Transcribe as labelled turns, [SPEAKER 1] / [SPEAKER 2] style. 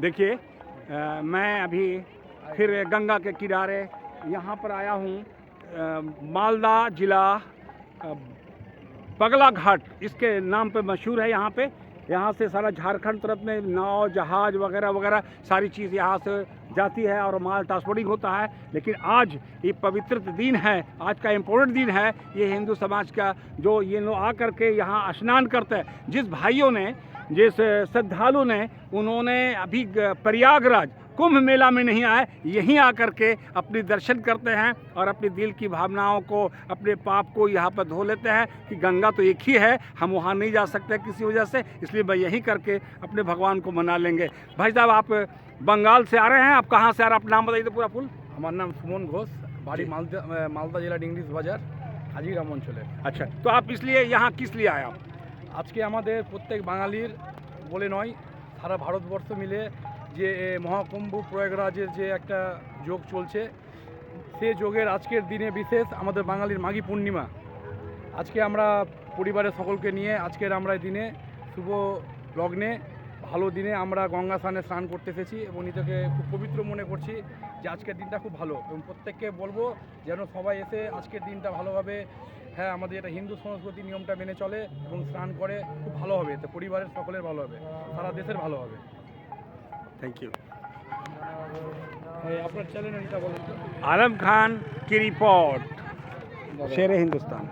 [SPEAKER 1] देखिए मैं अभी फिर गंगा के किनारे यहाँ पर आया हूँ मालदा जिला पगला घाट, इसके नाम पे मशहूर है यहाँ पे। यहाँ से सारा झारखंड तरफ़ में नाव, जहाज़ वगैरह वगैरह सारी चीज़ यहाँ से जाती है और माल ट्रांसपोर्टिंग होता है। लेकिन आज ये पवित्र दिन है, आज का इम्पोर्टेंट दिन है, ये हिंदू समाज का जो ये लोग आकर के यहाँ स्नान करते हैं। जिस भाइयों ने, जिस श्रद्धालु ने, उन्होंने अभी प्रयागराज कुंभ मेला में नहीं आए यहीं आकर के अपनी दर्शन करते हैं और अपनी दिल की भावनाओं को अपने पाप को यहाँ पर धो लेते हैं कि गंगा तो एक ही है हम वहाँ नहीं जा सकते किसी वजह से इसलिए मैं यहीं करके अपने भगवान को मना लेंगे भाई साहब आप बंगाल से आ रहे हैं आप कहाँ से आ रहे हैं आप नाम बताइए तो पूरा फुल
[SPEAKER 2] আমার নাম সুমন ঘোষ বাড়ি
[SPEAKER 1] জি।
[SPEAKER 2] মালদা আহ, মালদা জেলা ডিংরিস বাজার হাজিগ্রাম অঞ্চলে
[SPEAKER 1] अच्छा तो आप इसलिए यहाँ किस लिए आए आप
[SPEAKER 2] আজকে আমাদের প্রত্যেক বাঙালির বলে নয় সারা ভারতবর্ষ মিলে যে মহাকুম্ভ প্রয়াগরাজের যে একটা যোগ চলছে, সে যোগের আজকের দিনে বিশেষ আমাদের বাঙালির মাঘী পূর্ণিমা। আজকে আমরা পরিবারের সকলকে নিয়ে আজকের আমরা দিনে শুভ লগ্নে, ভালো দিনে আমরা গঙ্গা স্নানে স্নান করতে এসেছি এবং নিজেকে খুব পবিত্র মনে করছি যে আজকের দিনটা খুব ভালো এবং প্রত্যেককে বলব যেন সবাই এসে আজকের দিনটা ভালোভাবে হ্যাঁ আমাদের এটা হিন্দু সংস্কৃতি নিয়মটা মেনে চলে এবং স্নান করে খুব ভালো হবে। এতে পরিবারের সকলের ভালো হবে, সারা দেশের ভালো হবে।
[SPEAKER 1] थैंक यू आलम खान की रिपोर्ट शेर हिंदुस्तान।